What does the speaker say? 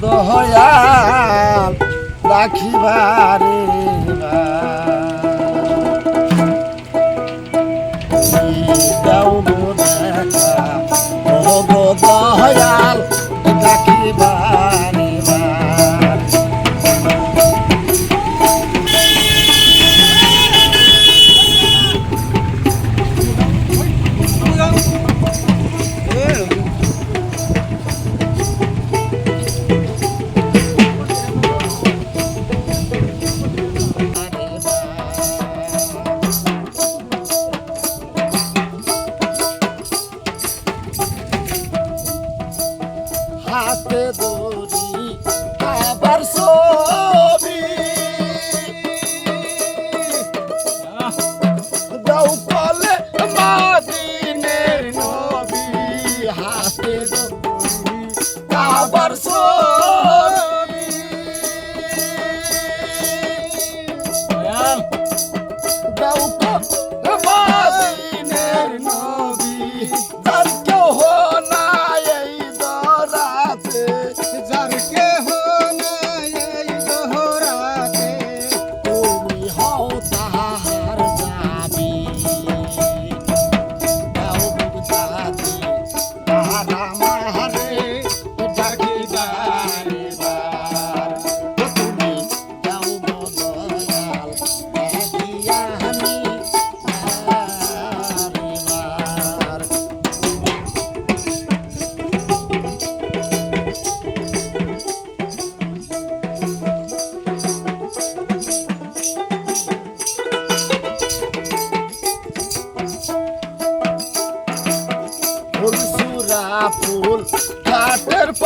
দয়াল রাখিবারে বা হাতে দড়ি আবার ছবি। দাও কলে মাদিনের নবী হাতে দড়ি আবার ছবি। দাও